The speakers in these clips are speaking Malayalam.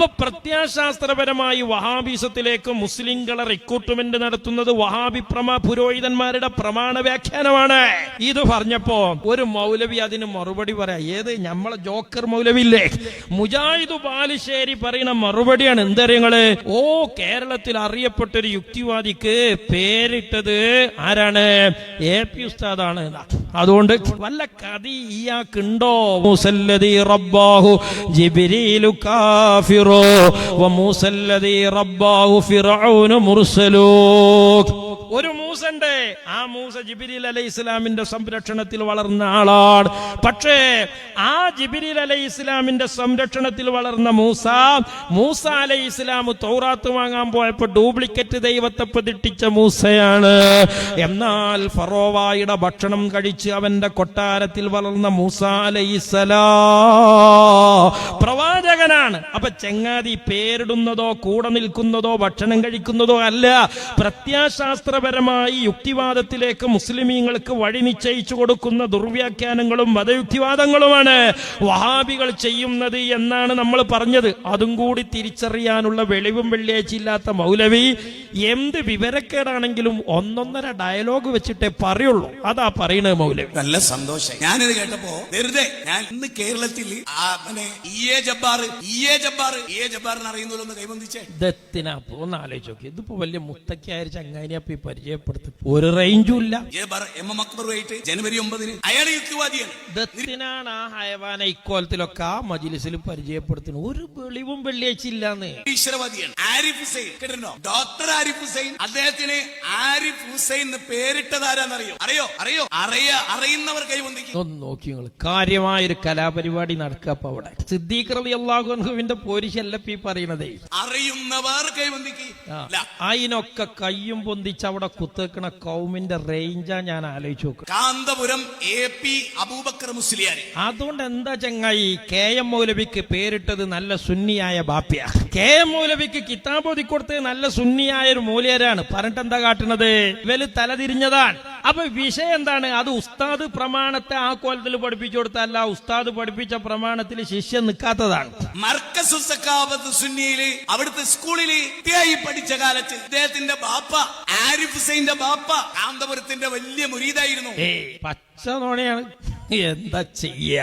അപ്പൊ പ്രത്യാശാസ്ത്രപരമായി വഹാബിസത്തിലേക്ക് മുസ്ലിങ്ങളെ റിക്രൂട്ട്മെന്റ് നടത്തുന്നത് വഹാബി പ്രമ പുരോഹിതന്മാരുടെ പ്രമാണ വ്യാഖ്യാനമാണ്. ഇത് പറഞ്ഞപ്പോ ഒരു മൗലവി അതിന് മറുപടി പറയാ ഏത് നമ്മളെ ജോക്കർ മൗലവില്ലേ മുജാഹിദ് ബാലുശ്ശേരി പറയുന്ന മറുപടിയാണ് എന്തറിയങ്ങൾ ഓ കേരളത്തിൽ അറിയപ്പെട്ട ഒരു യുക്തിവാദിക്ക് പേരിട്ടത് ആരാണ്? എ പി ഉസ്താദാണ്. എന്നാ. അതുകൊണ്ട് വല്ല കഥ ഇയാൾക്കുണ്ടോ? മുസല്ലതി റബ്ബാഹു ജിബ്രീലു കാഫിറോ. വമൂസല്ലതി റബ്ബാഹു ഫിറഔന മുർസലൂ മൂസണ്ട് ആ മൂസ ജിബിരിൽ അലൈഹി ഇസ്ലാമിന്റെ സംരക്ഷണത്തിൽ വളർന്ന ആളാണ്. പക്ഷേ ആ ജിബിരിൽ അലൈഹി ഇസ്ലാമിന്റെ സംരക്ഷണത്തിൽ വളർന്ന മൂസ മൂസ അലൈഹി ഇസ്ലാം തൗറാത്ത് വാങ്ങാൻ പോയപ്പോ ഡ്യൂപ്ലിക്കറ്റ് ദൈവത്തെ പ്രതിഷ്ഠിച്ച മൂസയാണ്. എന്നാൽ ഫറോവായുടെ ഭക്ഷണം കഴിച്ച് അവന്റെ കൊട്ടാരത്തിൽ വളർന്ന മൂസ അലൈഹിസ്സലാ പ്രവാചകനാണ് അപ്പൊ ചെങ്ങാതി പേരിടുന്നതോ കൂടെ നിൽക്കുന്നതോ ഭക്ഷണം കഴിക്കുന്നതോ അല്ല. പ്രത്യാശാസ്ത്രപരമായി യുക്തിവാദത്തിലേക്ക് മുസ്ലിമീങ്ങൾക്ക് വഴി നിശ്ചയിച്ചു കൊടുക്കുന്ന ദുർവ്യാഖ്യാനങ്ങളും മതയുക്തിവാദങ്ങളുമാണ്. വഹാബികൾ ചെയ്യുന്നത് എന്നാണ് നമ്മൾ പറഞ്ഞത്. അതും കൂടി തിരിച്ചറിയാനുള്ള വെളിവും വെള്ളിയാഴ്ച ഇല്ലാത്ത മൗലവി എന്ത് വിവരക്കേടാണെങ്കിലും ഒന്നൊന്നര ഡയലോഗ് വെച്ചിട്ടേ പറയുള്ളൂ. അതാ പറയണത് മൗലവി. നല്ല സന്തോഷം. ഞാനിത് കേട്ടപ്പോ വെറുതെ ഞാൻ ഇന്ന് കേരളത്തിൽ Jabbar E A Jabbar E A ജബ്ബാറിന് അറിയുന്നല്ലോ കൈബന്ധിച്ചേ. ഇതെത്തിനാ ഒന്ന് ആലോചിച്ച് നോക്കി. ഇതിപ്പോ വലിയ മുത്തക്കായ ചങ്ങാനിയപ്പ പരിചയപ്പെടുത്തും ഒരു റേഞ്ചും ഇല്ല. ജബ്ബാർ എം എം അക്ബറുമായിട്ട് ജനുവരി ഒമ്പതിന് അയാൾ യുക്തിവാദിയാണ്. ദത്തിനാണ് ആ ഹയവാന ഇക്കോലത്തിലൊക്കെ ആ മജിലിസിൽ പരിചയപ്പെടുത്തുന്നത്. ഒരു വെളിവും വെള്ളിയാഴ്ച ഇല്ലാന്ന് ഈശ്വരവാദിയാണ്. ആരിഫ് ഹുസൈൻ. കേട്ടിട്ടുണ്ടോ? ഡോക്ടർ ആരിഫ് ഹുസൈൻ. അദ്ദേഹത്തിന് ആരിഫ് ഹുസൈൻ എന്ന് പേരിട്ടത് ആരാന്നറിയോ? അറിയോ? അറിയോ? അറിയ അറിയുന്നവർ കൈബന്ധിക്കും. ഒന്ന് നോക്കി നിങ്ങൾ കാര്യമായൊരു കലാപരിപാടി നടക്കുക അവിടെ. സിദ്ദീഖ് റളി അള്ളാഹുവിന്റെ പോരിശല്ല ഈ പറയണത് അറിയുന്നവർ അതിനൊക്കെ കയ്യും പൊന്തിച്ച് അവിടെ കുത്തേക്കണ കൗമിന്റെ റേഞ്ചാ ഞാൻ ആലോചിച്ച് നോക്കുക കാന്തപുരം എ പി അബൂബക്കർ മുസ്ലിയാർ അതുകൊണ്ട് എന്താ ചങ്ങായി? കെ എം മൗലവിക്ക് പേരിട്ടത് നല്ല സുന്നിയായ ബാപ്യ. കെ എം മൗലവിക്ക് കിതാബ് ഒതുക്കി കൊടുത്തത് നല്ല സുന്നിയായ ഒരു മൂല്യരാണ്. പറഞ്ഞിട്ട് എന്താ കാട്ടുന്നത് ഇവൽ തലതിരിഞ്ഞതാണ് അപ്പൊ വിഷയം എന്താണ്? അത് ഉസ്താദ് പ്രമാണത്തെ ആ കോലത്തിൽ പഠിപ്പിച്ചു കൊടുത്തല്ല ഉസ്താദ് പഠിപ്പിച്ച പ്രമാണത്തിൽ ശിഷ്യൻ നിൽക്കാത്തതാണ്. സുന്നിയിൽ അവിടുത്തെ സ്കൂളിൽ വിദ്യയായി പഠിച്ച കാലത്ത് ഇദ്ദേഹത്തിന്റെ ബാപ്പ ആരിഫ് ഹുസൈന്റെ ബാപ്പ കാന്തപുരത്തിന്റെ വലിയ മുരീതായിരുന്നു പച്ച നോണയാണ് എന്താ ചെയ്യ?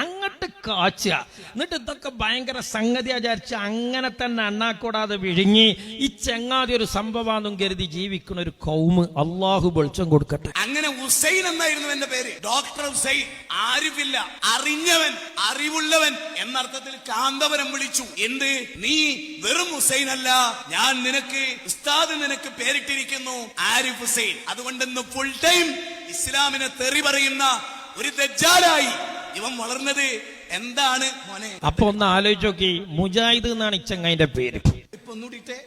അങ്ങട്ട് കാച്ചുക എന്നിട്ട് ഇതൊക്കെ ഭയങ്കര സംഗതി ആചാരിച്ച് അങ്ങനെ തന്നെ അണ്ണാക്കൂടാതെ വിഴുങ്ങി ഈ ചെങ്ങാതി ഒരു സംഭവമാണെന്നും കരുതി ജീവിക്കുന്ന ഒരു കൗമ്. അള്ളാഹു വെളിച്ചം കൊടുക്കട്ടെ. അങ്ങനെ ഹുസൈൻ എന്നായിരുന്നു എന്റെ പേര്. ഡോക്ടർ ഹുസൈൻ ആരിഫില്ല അറിഞ്ഞവൻ അറിവുള്ളവൻ എന്നർത്ഥത്തിൽ കാന്തപുരം വിളിച്ചു. എന്ത്? നീ വെറും ഹുസൈൻ അല്ല. ഞാൻ നിനക്ക് ഉസ്താദ് നിനക്ക് പേരിട്ടിരിക്കുന്നു. ആരിഫ് ഹുസൈൻ. അതുകൊണ്ട് ഇന്ന് ഫുൾ ടൈം ഇസ്ലാമിനെ തെറി പറയുന്ന ഒരു ദജ്ജാലായി ഇവൻ വളർന്നത് എന്താണ് അപ്പൊ ഒന്ന് ആലോചിച്ച് നോക്കി. മുജാഹിദ് എന്നാണ് ഇച്ചങ്ങൈന്റെ പേര്. ഇപ്പൊ ഒന്നുകൂടിയിട്ടേ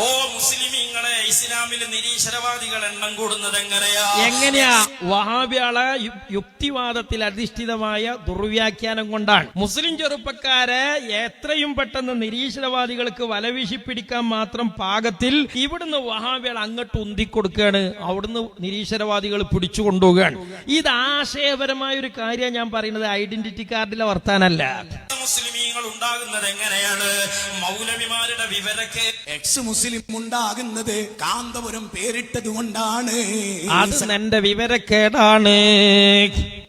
ഓ മുസ്ലിമീങ്ങളെ ഇസ്ലാമിൽ നിരീശ്വരവാദികൾ എണ്ണം കൂടുന്നത് എങ്ങനെയാ? എങ്ങനെയാ? വഹാബിയാള യുക്തിവാദത്തിൽ അധിഷ്ഠിതമായ ദുർവ്യാഖ്യാനം കൊണ്ടാണ്. മുസ്ലിം ചെറുപ്പക്കാരെ എത്രയും പെട്ടെന്ന് നിരീശ്വരവാദികൾക്ക് വലവീശി പിടിക്കാൻ മാത്രം പാകത്തിൽ ഇവിടുന്ന് വഹാബിയാൾ അങ്ങോട്ട് ഉന്തിക്കൊടുക്കുകയാണ്. അവിടുന്ന് നിരീശ്വരവാദികൾ പിടിച്ചു കൊണ്ടുപോവുകയാണ്. ഇത് ആശയപരമായ ഒരു കാര്യം ഞാൻ പറയുന്നത്. ഐഡന്റിറ്റി കാർഡിലെ വർത്താനല്ല മുസ്ലിമീങ്ങൾ ഉണ്ടാകുന്നത് എങ്ങനെയാണ്? മൗലവിമാരുടെ വിവരക്ക് എക്സ് മുസ്ലിം ഉണ്ടാകുന്നത് കാന്തപുരം പേരിട്ടത് കൊണ്ടാണ്. അത് എന്റെ വിവരക്കേടാണ്.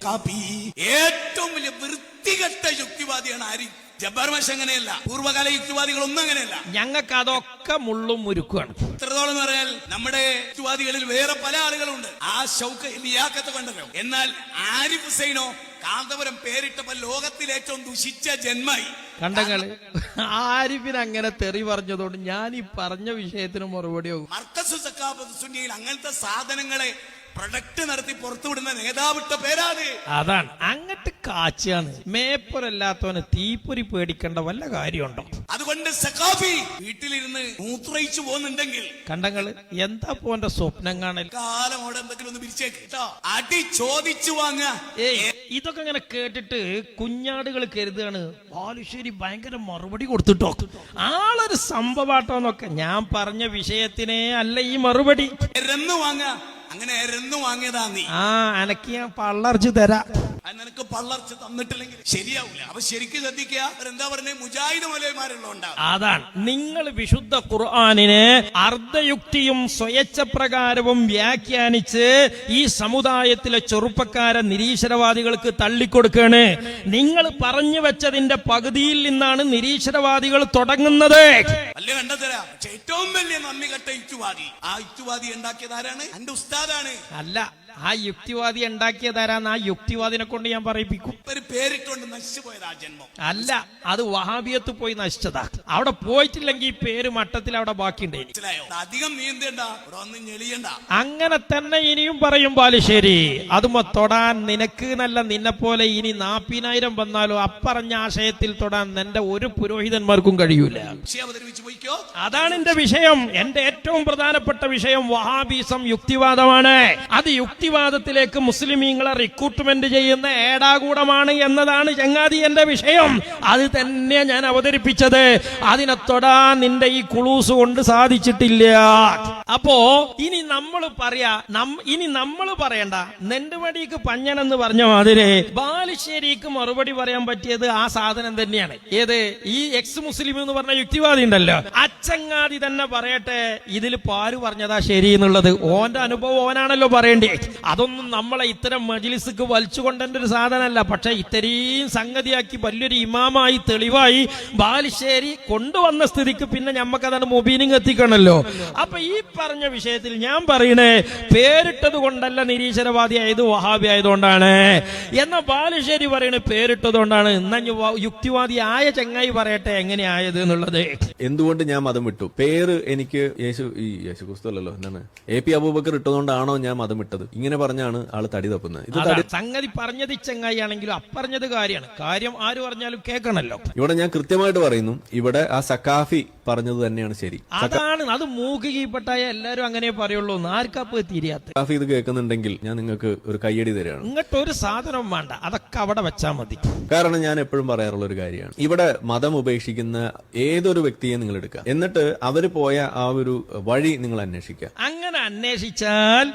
കപി ഏറ്റവും വലിയ വൃത്തികെട്ട യുക്തിവാദിയാണ് ആരി? ജബ്ബാർ മാഷ് അങ്ങനെയല്ല. പൂർവകാല യുക്തിവാദികൾ ഒന്നും അങ്ങനെയല്ല. ഞങ്ങൾക്ക് അതൊക്കെ മുള്ളും മുരുക്കുവാണ്. ഇത്രത്തോളം പറഞ്ഞാൽ നമ്മുടെ യുക്തിവാദികളിൽ വേറെ പല ആളുകളുണ്ട്. ആ ഷൗക്ക് ലിയാക്കത്ത് കണ്ടല്ലോ. എന്നാൽ ആരിഫ് ഹുസൈനോ കാന്തപുരം പേരിട്ടപ്പോ ലോകത്തിൽ ഏറ്റവും ദുഷിച്ച ജന്മായി കണ്ടങ്ങൾ ആരിഫിന് അങ്ങനെ തെറി പറഞ്ഞതുകൊണ്ട് ഞാൻ ഈ പറഞ്ഞ വിഷയത്തിന് മറുപടി ആകും മർക്കസു സക്കാബത്ത് സുന്നിയിൽ അങ്ങനത്തെ സാധനങ്ങളെ പ്രൊഡക്റ്റ് നടത്തി പുറത്തുവിടുന്ന നേതാവിട്ട പേരാണ്. അതാണ്. അങ്ങട്ട് കാച്ചാണ്. മേപ്പരല്ലാത്തവന് തീപ്പൊരി പേടിക്കേണ്ട വല്ല കാര്യമുണ്ടോ? അതുകൊണ്ട് സഖാഫി വീട്ടിലിരുന്ന് മൂത്രയിച്ചു പോകുന്നുണ്ടെങ്കിൽ കണ്ടങ്ങൾ എന്താ പോന്റെ സ്വപ്നം കാണൽ? കാലം അവിടെ എന്തെങ്കിലും ഒന്ന് പിരിച്ചേക്ക് കേട്ടോ. അടി ചോദിച്ചു വാങ്ങ ഏയ് ഇതൊക്കെ ഇങ്ങനെ കേട്ടിട്ട് കുഞ്ഞാടുകൾ കരുതുകയാണ്. ബാലുശ്ശേരി ഭയങ്കര മറുപടി കൊടുത്തിട്ടോ? ആളൊരു സംഭവാട്ടോന്നൊക്കെ ഞാൻ പറഞ്ഞ വിഷയത്തിനെ അല്ല ഈ മറുപടി. വാങ്ങ വാങ്ങുക. അങ്ങനെ വാങ്ങിയതാ നീ. ആ അനക്ക് ഞാൻ തരാ. അത് നിനക്ക് പള്ളർച്ച തന്നിട്ടില്ലെങ്കിൽ ശരിയാവില്ല അവ ശരിക്കും ശ്രദ്ധിക്കുക. എന്താ പറഞ്ഞ? മുജാഹിദ് മൗലവിമാരുള്ളതുണ്ടാവും അതാണ്. നിങ്ങൾ വിശുദ്ധ ഖുർആാനിന് അർദ്ധയുക്തിയും സ്വയച്ഛപ്രകാരവും വ്യാഖ്യാനിച്ച് ഈ സമുദായത്തിലെ ചെറുപ്പക്കാരെ നിരീശ്വരവാദികൾക്ക് തള്ളിക്കൊടുക്കാണ്. നിങ്ങൾ പറഞ്ഞു വെച്ചതിന്റെ പകുതിയിൽ നിന്നാണ് നിരീശ്വരവാദികൾ തുടങ്ങുന്നത്. അല്ല കണ്ടതരാ പക്ഷെ ഏറ്റവും വലിയ നന്ദി കെട്ട യുക്തിവാദി ആ ഇച്ചുവാദി ഉണ്ടാക്കിയത് ആരാണ്? എന്റെ ഉസ്താദാണ്. അല്ല ആ യുക്തിവാദി ഉണ്ടാക്കിയതാരാന്ന് ആ യുക്തിവാദിനെ കൊണ്ട് ഞാൻ പറയിപ്പിക്കും. പേരിട്ടുകൊണ്ട് നശിച്ചു പോയത് ആ ജന്മം. അല്ല അത് വഹാബിയത്ത് പോയി നശിച്ചതാ അവിടെ പോയിട്ടില്ലെങ്കിൽ ഈ പേര് മട്ടത്തിൽ അവിടെ മനസ്സിലായോ? അധികം നീന്തണ്ട ഒന്നും ഞെളിയണ്ട. അങ്ങനെ തന്നെ ഇനിയും പറയും ബാലുശ്ശേരി അതുമ തൊടാൻ നിനക്ക് നല്ല നിന്നെ പോലെ ഇനി നാപ്പതിനായിരം വന്നാലോ അപ്പറഞ്ഞ ആശയത്തിൽ തൊടാൻ നിന്റെ ഒരു പുരോഹിതന്മാർക്കും കഴിയൂല. അതാണ് എന്റെ വിഷയം. എന്റെ ഏറ്റവും പ്രധാനപ്പെട്ട വിഷയം വഹാബീസം യുക്തിവാദമാണ്. അത് യുക്തിവാദത്തിലേക്ക് മുസ്ലിമീങ്ങളെ റിക്രൂട്ട്മെന്റ് ചെയ്യുന്ന ഏടാകൂടമാണ് എന്നതാണ് ചങ്ങാതി എന്റെ വിഷയം. അത് തന്നെ ഞാൻ അവതരിപ്പിച്ചത്. അതിനെ തൊടാ നിന്റെ ഈ കുളൂസ് കൊണ്ട് സാധിച്ചിട്ടില്ല. അപ്പോ ഇനി നമ്മൾ പറയാ ഇനി നമ്മൾ പറയണ്ട. നെണ്ടുമടിക്ക് പഞ്ഞനെന്ന് പറഞ്ഞ മാതിരി ബാലുശ്ശേരിക്ക് മറുപടി പറയാൻ പറ്റിയത് ആ സാധനം തന്നെയാണ്. ഏത്? ഈ എക്സ് മുസ്ലിം എന്ന് പറഞ്ഞ യുക്തിവാദി ഉണ്ടല്ലോ. അച്ചങ്ങാതി തന്നെ പറയട്ടെ ഇതിൽ പാരു പറഞ്ഞതാ ശരി എന്നുള്ളത് ഓന്റെ അനുഭവം ഓനാണല്ലോ പറയേണ്ടി അതൊന്നും നമ്മളെ ഇത്തരം മജിലിസുക്ക് വലിച്ചു കൊണ്ടേണ്ട ഒരു സാധനമല്ല. പക്ഷെ ഇത്രയും സംഗതിയാക്കി വലിയൊരു ഇമാമായി തെളിവായി ബാലുശ്ശേരി കൊണ്ടുവന്ന സ്ഥിതിക്ക് പിന്നെ ഞമ്മക്കതാണ് മൊബീനിങ് എത്തിക്കണല്ലോ. അപ്പൊ ഈ പറഞ്ഞ വിഷയത്തിൽ ഞാൻ പറയണേ പേരിട്ടത് കൊണ്ടല്ല നിരീശ്വരവാദി ആയത് വഹാബി ആയതുകൊണ്ടാണ്. എന്ന ബാലുശ്ശേരി പറയണ പേരിട്ടത് കൊണ്ടാണ്. എന്നാ യുക്തിവാദി ആയ ചെങ്ങായി പറയട്ടെ എങ്ങനെയായത് എന്നുള്ളത്. എന്തുകൊണ്ട് ഞാൻ മതം വിട്ടു? പേര് എനിക്ക് യേശു ഈ യേശു ക്രിസ്തു അല്ലല്ലോ എന്താണ്? എ പി അബൂബക്കർ ഇട്ടതുകൊണ്ടാണോ ഞാൻ മതം വിട്ടത്? ഇങ്ങനെ പറഞ്ഞാണ് ആൾ തടി തപ്പുന്നത്. ഇത് തടി സംഗതി പറഞ്ഞത് ചങ്ങായി ആണെങ്കിലും അപ്പറഞ്ഞത് കാര്യമാണ്. കാര്യം ആര് പറഞ്ഞാലും കേൾക്കണല്ലോ. ഇവിടെ ഞാൻ കൃത്യമായിട്ട് പറയുന്നു ഇവിടെ ആ സക്കാഫി പറഞ്ഞത് തന്നെയാണ് ശരി. അതാണ് അത് മൂക്ക് കീപ്പട്ടായ എല്ലാരും അങ്ങനെ പറയുള്ളൂ ആർക്കപ്പ് തിരിയാത്ത. സക്കാഫി ഇത് കേൾക്കുന്നുണ്ടെങ്കിൽ ഞാൻ നിങ്ങൾക്ക് ഒരു കയ്യടി തരാണ് ഇങ്ങോട്ട് ഒരു സാധനം വേണ്ട അതൊക്കെ അവിടെ വെച്ചാൽ മതി. കാരണം ഞാൻ എപ്പോഴും പറയാറുള്ള ഒരു കാര്യമാണ്. ഇവിടെ മതം ഉപേക്ഷിക്കുന്ന ഏതൊരു വ്യക്തിയെ നിങ്ങൾ എടുക്കുക. എന്നിട്ട് അവർ പോയ ആ ഒരു വഴി നിങ്ങൾ അന്വേഷിക്കുക. അങ്ങനെ അന്വേഷിച്ചാൽ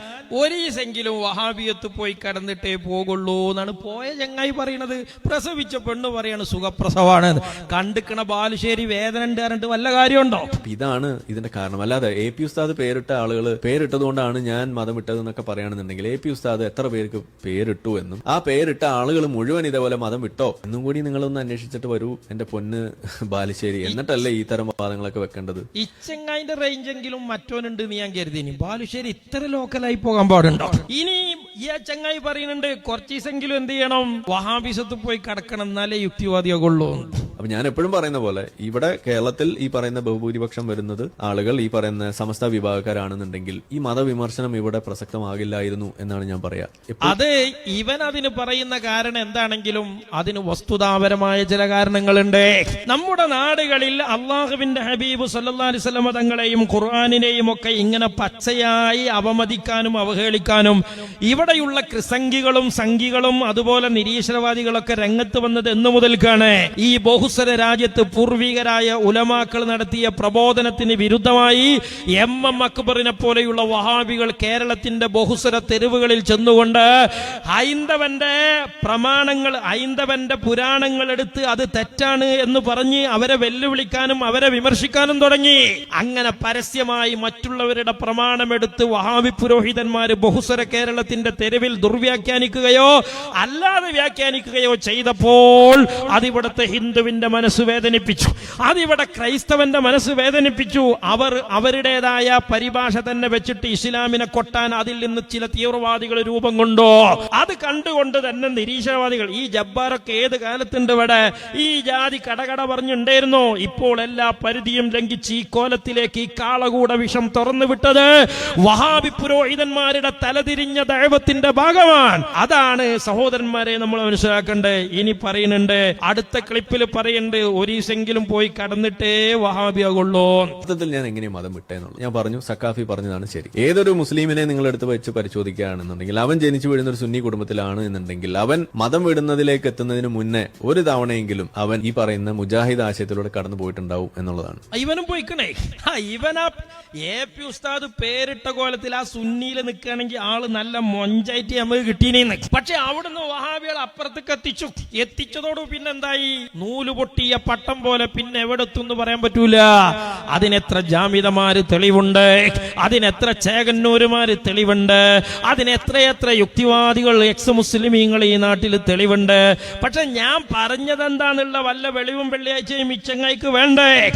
ഒരീസെങ്കിലും വഹാബിയത്ത് പോയി കടന്നിട്ടേ പോകുള്ളൂ എന്നാണ് പോയ ചങ്ങായി പറയണത് പ്രസവിച്ച പെണ്ണ് പറയാണ് സുഖപ്രസവാണ് കണ്ടിക്കണ ബാലുശ്ശേരി വേദന ഉണ്ട് പറഞ്ഞിട്ട് വല്ല കാര്യമുണ്ടോ? ഇതാണ് ഇതിന്റെ കാരണം. അല്ലാതെ എ പി ഉസ്താദ് പേരിട്ട ആളുകൾ പേരിട്ടതുകൊണ്ടാണ് ഞാൻ മതം വിട്ടത് എന്നൊക്കെ പറയുകയാണെന്നുണ്ടെങ്കിൽ എ പി ഉസ്താദ് എത്ര പേർക്ക് പേരിട്ടു എന്നും ആ പേരിട്ട ആളുകൾ മുഴുവൻ ഇതേപോലെ മതം വിട്ടോ? എന്നും കൂടി നിങ്ങളൊന്ന് അന്വേഷിച്ചിട്ട് വരൂ എന്റെ പൊന്ന് ബാലുശ്ശേരി. എന്നിട്ടല്ലേ ഈ തരം വാദങ്ങളൊക്കെ വെക്കേണ്ടത്? ഇച്ചങ്ങായിന്റെ റേഞ്ചെങ്കിലും മറ്റോനുണ്ട് എന്ന് ഞാൻ കരുതിനി ബാലുശ്ശേരി ഇത്ര ലോക്കലായി പോകാൻ പാടുണ്ടോ? ഇനി ഈ ചങ്ങായി പറയുന്നുണ്ട് കുറച്ചീസെങ്കിലും എന്ത് ചെയ്യണം? വഹാബിസത്ത് പോയി കടക്കണം എന്നാലേ യുക്തിവാദിയാകുള്ളൂ അപ്പൊ ഞാൻ എപ്പോഴും പറയുന്ന പോലെ ഇവിടെ കേരളത്തിൽ ഈ പറയുന്ന ബഹുഭൂരിപക്ഷം വരുന്നത് ആളുകൾ ഈ പറയുന്ന സമസ്ത വിഭാഗക്കാരാണെന്നുണ്ടെങ്കിൽ ഈ മതവിമർശനം ഇവിടെ പ്രസക്തമാകില്ലായിരുന്നു എന്നാണ് ഞാൻ പറയാ. അത് ഇവൻ അതിന് പറയുന്ന കാരണം എന്താണെങ്കിലും അതിന് വസ്തുതാപരമായ ചില കാരണങ്ങളുണ്ട്. നമ്മുടെ നാടുകളിൽ അള്ളാഹുവിന്റെ ഹബീബ് വസല്ലമ തങ്ങളെയും ഖുർആാനിനെയും ഒക്കെ ഇങ്ങനെ പച്ചയായി അവമതിക്കാനും അവഹേളിക്കാനും ഇവിടെയുള്ള ക്രിസംഖികളും സംഖികളും അതുപോലെ നിരീശ്വരവാദികളൊക്കെ രംഗത്ത് വന്നത് എന്നു മുതൽക്കാണ്. ഈ ബഹുസ്വര രാജ്യത്ത് പൂർവികരായ ഉലമാക്കൾ നടത്തിയ പ്രബോധനത്തിന് വിരുദ്ധമായി എം എം അക്ബറിനെ പോലെയുള്ള വഹാബികൾ കേരളത്തിന്റെ ബഹുസ്വര തെരുവുകളിൽ ചെന്നുകൊണ്ട് ഹൈന്ദവന്റെ പ്രമാണങ്ങൾ ഹൈന്ദവന്റെ പുരാണങ്ങൾ എടുത്ത് അത് തെറ്റാണ് എന്ന് പറഞ്ഞ് അവരെ വെല്ലുവിളിക്കാനും അവരെ വിമർശിക്കാനും തുടങ്ങി. അങ്ങനെ പരസ്യമായി മറ്റുള്ളവരുടെ പ്രമാണമെടുത്ത് വഹാബി പുരോഹിതന്മാർ ബഹുസ്വര കേരളത്തിന്റെ തെരുവിൽ ദുർവ്യാഖ്യാനിക്കുകയോ അല്ലാതെ വ്യാഖ്യാനിക്കുകയോ ചെയ്തപ്പോൾ അതിവിടുത്തെ ഹിന്ദുവിന്റെ മനസ്സ് വേദനിപ്പിച്ചു. അതിവിടെ ക്രൈസ്തവന്റെ മനസ്സ് വേദനിപ്പിച്ചു. അവർ അവരുടേതായ പരിഭാഷ തന്നെ വെച്ചിട്ട് ഇസ്ലാമിനെ കൊട്ടാൻ അതിൽ നിന്ന് ചില തീവ്രവാദികൾ രൂപം കൊണ്ടോ? അത് കണ്ടുകൊണ്ട് തന്നെ നിരീശ്വരവാദികൾ ഈ ജബ്ബാറൊക്കെ ഏത് കാലത്തുണ്ട് ഇവിടെ? ഈ ജാതി കടകട പറഞ്ഞുണ്ടായിരുന്നു. ഇപ്പോൾ എല്ലാ പരിധിയും ലംഘിച്ച് ഈ കോലത്തിലേക്ക് ഈ കാളകൂട വിഷം തുറന്നു വിട്ടത്. വഹാബി പുരോഹിതന്മാരുടെ തലതിരിഞ്ഞ ദൈവത്തിന്റെ ഭാഗമാണ് അതാണ് സഹോദരന്മാരെ നമ്മൾ മനസ്സിലാക്കേണ്ടത് ഇനി പറയുന്നുണ്ട് അടുത്ത ക്ലിപ്പിൽ പറയുന്നു പറയുന്നുണ്ട് ഒരീസെങ്കിലും പോയി കടന്നിട്ടേ വഹാബിയാകുള്ളൂ ഞാൻ എങ്ങനെയും മതം വിട്ടേന്നുള്ളൂ ഞാൻ പറഞ്ഞു സക്കാഫി പറഞ്ഞതാണ് ശരി. ഏതൊരു മുസ്ലിമിനെ നിങ്ങൾ എടുത്ത് വെച്ച് പരിശോധിക്കുകയാണെന്നുണ്ടെങ്കിൽ അവൻ ജനിച്ചു വീഴുന്ന ഒരു സുന്നി കുടുംബത്തിലാണ് എന്നുണ്ടെങ്കിൽ അവൻ മതം വിടുന്നതിലേക്ക് എത്തുന്നതിന് മുന്നേ ഒരു തവണയെങ്കിലും അവൻ ഈ പറയുന്ന മുജാഹിദ് ആശയത്തിലൂടെ കടന്നു പോയിട്ടുണ്ടാവും എന്നുള്ളതാണ്. ഇവനും പോയിക്കണേ. ഇവനാ എ പി ഉസ്താദ് പേരിട്ട കോലത്തിൽ ആ സുന്നിയിൽ നിൽക്കുകയാണെങ്കിൽ ആൾ നല്ല മൊഞ്ചായിട്ട് നമുക്ക് കിട്ടീനെന്ന്. പക്ഷെ അവിടുന്ന് വഹാബികൾ അപ്പുറത്തേക്ക് എത്തിച്ചു. എത്തിച്ചതോട് പിന്നെന്തായി? നൂൽ പൊട്ടിയ പട്ടം പോലെ പിന്നെ എവിടെത്തും പറയാൻ പറ്റൂല. അതിനെത്ര ജാമിതമാര് തെളിവുണ്ട്? അതിനെത്ര ചേകന്നൂരുമാര് തെളിവുണ്ട്? അതിനെത്രയെത്ര യുക്തിവാദികൾ എക്സ് മുസ്ലിമീങ്ങൾ ഈ നാട്ടിൽ തെളിവുണ്ട്? പക്ഷെ ഞാൻ പറഞ്ഞതെന്താന്നുള്ള വല്ല വെളിവും വെള്ളിയാഴ്ചയും മിച്ചങ്ങായിക്ക് വേണ്ടേ?